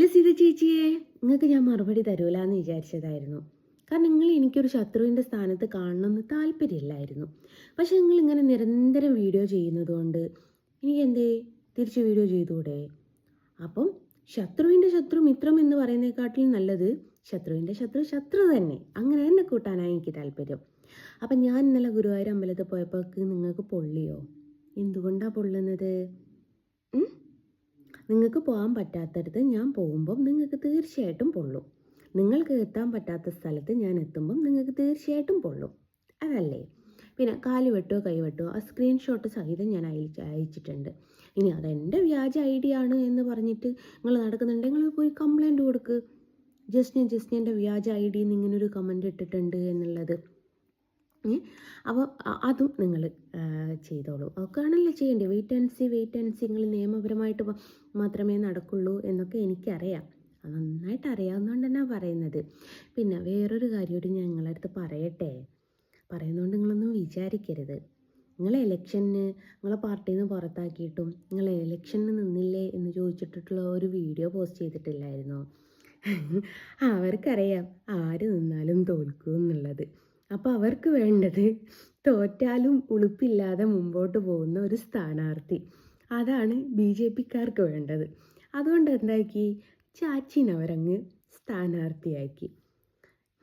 ലസിത ചേച്ചിയെ നിങ്ങൾക്ക് ഞാൻ മറുപടി തരൂല എന്ന് വിചാരിച്ചതായിരുന്നു. കാരണം നിങ്ങൾ എനിക്കൊരു ശത്രുവിന്റെ സ്ഥാനത്ത് കാണണമെന്ന് താല്പര്യമില്ലായിരുന്നു. പക്ഷെ നിങ്ങൾ ഇങ്ങനെ നിരന്തരം വീഡിയോ ചെയ്യുന്നതുകൊണ്ട് എനിക്ക് എന്തേ തിരിച്ച് വീഡിയോ ചെയ്തുകൂടെ? അപ്പം ശത്രുവിന്റെ ശത്രു മിത്രം എന്ന് പറയുന്നതിനെക്കാട്ടിലും നല്ലത് ശത്രുവിന്റെ ശത്രു ശത്രു തന്നെ. അങ്ങനെ തന്നെ കൂട്ടാനാണ് എനിക്ക് താല്പര്യം. അപ്പം ഞാൻ ഇന്നലെ ഗുരുവായൂർ അമ്പലത്തിൽ പോയപ്പോൾ നിങ്ങൾക്ക് പൊള്ളിയോ? എന്തുകൊണ്ടാണ് പൊള്ളുന്നത്? നിങ്ങൾക്ക് പോകാൻ പറ്റാത്തടത്ത് ഞാൻ പോകുമ്പം നിങ്ങൾക്ക് തീർച്ചയായിട്ടും പൊള്ളും. നിങ്ങൾക്ക് എത്താൻ പറ്റാത്ത സ്ഥലത്ത് ഞാൻ എത്തുമ്പം നിങ്ങൾക്ക് തീർച്ചയായിട്ടും പൊള്ളും. അതല്ലേ? പിന്നെ കാൽ വെട്ടോ കൈ വെട്ടോ ആ സ്ക്രീൻഷോട്ട് സഹിതം ഞാൻ അയച്ച് അയച്ചിട്ടുണ്ട്. ഇനി അതെന്റെ വ്യാജ ഐ ഡി ആണ് എന്ന് പറഞ്ഞിട്ട് നിങ്ങൾ നടക്കുന്നുണ്ടെങ്കിൽ പോയി കംപ്ലൈന്റ് കൊടുക്ക്? ജസ്റ്റിൻ ജസ്റ്റിന്റെ വ്യാജ ഐ ഡിന്ന് ഇങ്ങനൊരു കമന്റ് ഇട്ടിട്ടുണ്ട് എന്നുള്ളത്? അപ്പോൾ അതും നിങ്ങൾ ചെയ്തോളൂ. അതൊക്കെയാണല്ലോ ചെയ്യേണ്ടത്? Wait and see wait and see നിങ്ങൾ നിയമപരമായിട്ട് മാത്രമേ നടക്കുള്ളൂ എന്നൊക്കെ എനിക്കറിയാം. നന്നായിട്ട് അറിയാവുന്നതുകൊണ്ട് തന്നെ പറയുന്നത്. പിന്നെ വേറൊരു നിങ്ങളുടെ അടുത്ത് പറയട്ടെ. പറയുന്നതുകൊണ്ട് നിങ്ങളൊന്നും വിചാരിക്കരുത്. നിങ്ങൾ ഇലക്ഷന് നിങ്ങളെ പാർട്ടിയിൽ നിന്ന് പുറത്താക്കിയിട്ടും നിങ്ങൾ ഇലക്ഷന് നിന്നില്ലേ എന്ന് ചോദിച്ചിട്ടുള്ള ഒരു വീഡിയോ പോസ്റ്റ് ചെയ്തിട്ടില്ലായിരുന്നോ? അവർക്കറിയാം ആര് നിന്നാലും തോൽക്കും എന്നുള്ളത്. അപ്പോൾ അവർക്ക് വേണ്ടത് തോറ്റാലും ഉളുപ്പില്ലാതെ മുമ്പോട്ട് പോകുന്ന ഒരു സ്ഥാനാർത്ഥി. അതാണ് ബി ജെ പിക്കാർക്ക് വേണ്ടത്. അതുകൊണ്ട് എന്താക്കി? ചാച്ചിൻ അവരങ്ങ് സ്ഥാനാർത്ഥിയാക്കി.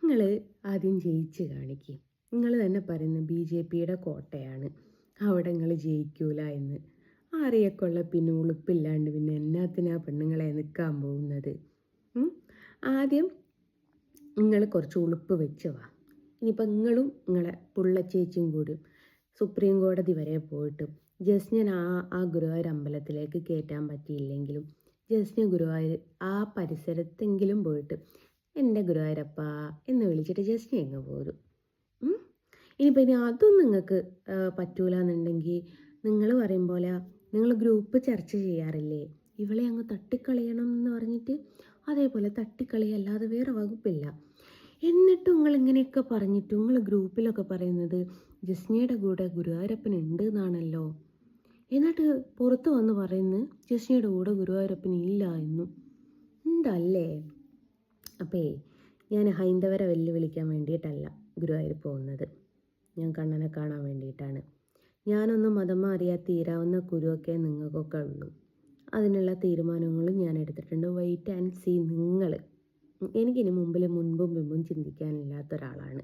നിങ്ങൾ ആദ്യം ജയിച്ച് കാണിക്കും. നിങ്ങൾ തന്നെ പറയുന്നത് ബി ജെ പിയുടെ കോട്ടയാണ്. അവിടെ നിങ്ങൾ ജയിക്കൂല എന്ന്. അറിയക്കൊള്ള പിന്നെ ഉളുപ്പില്ലാണ്ട് പിന്നെ എന്നാത്തിനാ പെണ്ണുങ്ങളെ നിൽക്കാൻ പോകുന്നത്? ആദ്യം നിങ്ങൾ കുറച്ച് ഉളുപ്പ് വെച്ച് വാ. ഇനിയിപ്പോൾ നിങ്ങളും നിങ്ങളെ പുള്ളച്ചേച്ചിയും കൂടി സുപ്രീം കോടതി വരെ പോയിട്ട് ജസ്റ്റിന് ആ ആ ഗുരുവായൂർ അമ്പലത്തിലേക്ക് കയറ്റാൻ പറ്റിയില്ലെങ്കിലും ജസ്റ്റിന് ഗുരുവായൂർ ആ പരിസരത്തെങ്കിലും പോയിട്ട് എന്റെ ഗുരുവായൂരപ്പ എന്ന് വിളിച്ചിട്ട് ജസ്റ്റിനെ അങ്ങ് പോരും? ഇനിയിപ്പോൾ ഇനി അതും നിങ്ങൾക്ക് പറ്റൂല എന്നുണ്ടെങ്കിൽ നിങ്ങൾ പറയും പോലെ നിങ്ങൾ ഗ്രൂപ്പ് ചർച്ച ചെയ്യാറില്ലേ? ഇവളെ അങ്ങ് തട്ടിക്കളയണം എന്ന് പറഞ്ഞിട്ട് അതേപോലെ തട്ടിക്കളി അല്ലാതെ വേറെ വകുപ്പില്ല. എന്നിട്ടും നിങ്ങൾ ഇങ്ങനെയൊക്കെ പറഞ്ഞിട്ട് നിങ്ങൾ ഗ്രൂപ്പിലൊക്കെ പറയുന്നത് ജസ്നയുടെ കൂടെ ഗുരുവായൂരപ്പൻ ഉണ്ട് എന്നാണല്ലോ എന്നിട്ട് പുറത്ത് വന്ന് പറയുന്നത് ജസ്നയുടെ കൂടെ ഗുരുവായൂരപ്പൻ ഇല്ല എന്നും. ഉണ്ടല്ലേ? അപ്പേ ഞാൻ ഹൈന്ദവരെ വെല്ലുവിളിക്കാൻ വേണ്ടിയിട്ടല്ല ഗുരുവായൂർ പോകുന്നത്. ഞാൻ കണ്ണനെ കാണാൻ വേണ്ടിയിട്ടാണ്. ഞാനൊന്നും മതം മാറിയാൽ തീരാവുന്ന കുരുവൊക്കെ നിങ്ങൾക്കൊക്കെ ഉള്ളൂ. അതിനുള്ള തീരുമാനങ്ങളും ഞാൻ എടുത്തിട്ടുണ്ട്. വെയിറ്റ് ആൻഡ് സീ നിങ്ങൾ എനിക്കിനി മുമ്പിൽ മുൻപും പിമ്പും ചിന്തിക്കാനില്ലാത്ത ഒരാളാണ്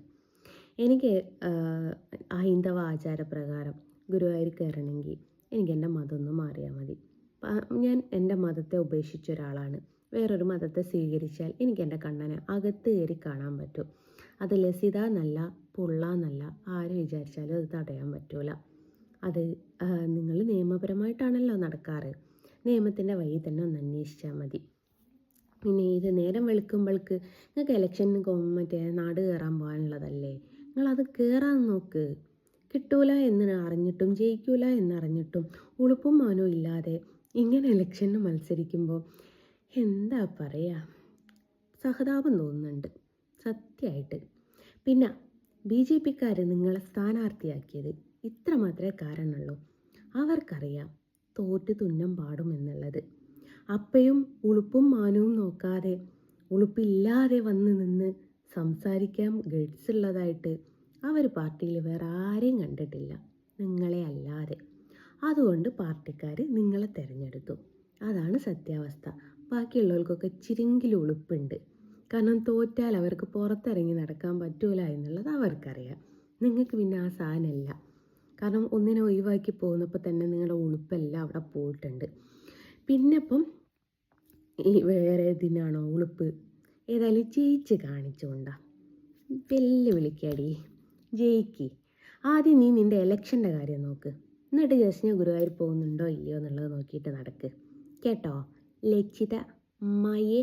എനിക്ക് ഹൈന്ദവ ആചാരപ്രകാരം ഗുരുവായൂർ കയറണമെങ്കിൽ എനിക്ക് എന്റെ മതം ഒന്നും മാറിയാൽ മതി. ഞാൻ എന്റെ മതത്തെ ഉപേക്ഷിച്ച ഒരാളാണ്. വേറൊരു മതത്തെ സ്വീകരിച്ചാൽ എനിക്ക് എന്റെ കണ്ണനെ അകത്ത് കയറി കാണാൻ പറ്റും. അത് ലസിത എന്നല്ല പുള്ള എന്നല്ല ആര് വിചാരിച്ചാലും അത് തടയാൻ പറ്റൂല. അത് നിങ്ങൾ നിയമപരമായിട്ടാണല്ലോ നടക്കാറ്. നിയമത്തിന്റെ വഴി തന്നെ ഒന്ന് അന്വേഷിച്ചാൽ മതി. പിന്നെ ഇത് നേരം വെളുക്കുമ്പോൾക്ക് നിങ്ങൾക്ക് ഇലക്ഷന് മറ്റേ നാട് കയറാൻ പോകാനുള്ളതല്ലേ? നിങ്ങളത് കയറാൻ നോക്ക്. കിട്ടൂല എന്ന് അറിഞ്ഞിട്ടും ജയിക്കൂല എന്നറിഞ്ഞിട്ടും ഉളുപ്പും മാനവും ഇല്ലാതെ ഇങ്ങനെ ഇലക്ഷന് മത്സരിക്കുമ്പോൾ എന്താ പറയുക സഹതാപം തോന്നുന്നുണ്ട്. സത്യമായിട്ട്. പിന്നെ ബി ജെ പിക്കാർ നിങ്ങളെ സ്ഥാനാർത്ഥിയാക്കിയത് ഇത്ര മാത്രമേ കാരണമുള്ളൂ അവർക്കറിയാം തോറ്റ് തുന്നം പാടും എന്നുള്ളത് അപ്പയും ഉളുപ്പും മാനവും നോക്കാതെ ഉളുപ്പില്ലാതെ വന്ന് നിന്ന് സംസാരിക്കാൻ ഗഡ്സ് ഉള്ളതായിട്ട് അവർ പാർട്ടിയിൽ വേറെ ആരെയും കണ്ടിട്ടില്ല. നിങ്ങളെ അല്ലാതെ. അതുകൊണ്ട് പാർട്ടിക്കാർ നിങ്ങളെ തിരഞ്ഞെടുത്തു. അതാണ് സത്യാവസ്ഥ. ബാക്കിയുള്ളവർക്കൊക്കെ ചിരിങ്കിലും ഉളുപ്പുണ്ട്. കാരണം തോറ്റാൽ അവർക്ക് പുറത്തിറങ്ങി നടക്കാൻ പറ്റൂല എന്നുള്ളത് അവർക്കറിയാം. നിങ്ങൾക്ക് പിന്നെ ആ സാധനമല്ല. കാരണം ഒന്നിനെ ഒഴിവാക്കി പോകുന്നപ്പോൾ തന്നെ നിങ്ങളുടെ ഉളുപ്പെല്ലാം അവിടെ പോയിട്ടുണ്ട്. പിന്നെ ഇപ്പം ഈ വേറെ ഇതിനാണോ ഉളുപ്പ്? ഏതായാലും ജയിച്ച് കാണിച്ചുകൊണ്ടാ വെല്ലുവിളിക്കടി. ജയിക്ക്. ആദ്യം നീ നിന്റെ ഇലക്ഷന്റെ കാര്യം നോക്ക്. എന്നിട്ട് ജസ്റ്റിന് ഗുരുവായൂർ പോകുന്നുണ്ടോ ഇല്ലയോ എന്നുള്ളത് നോക്കിയിട്ട് നടക്ക്. കേട്ടോ? ലക്ഷിത മയേ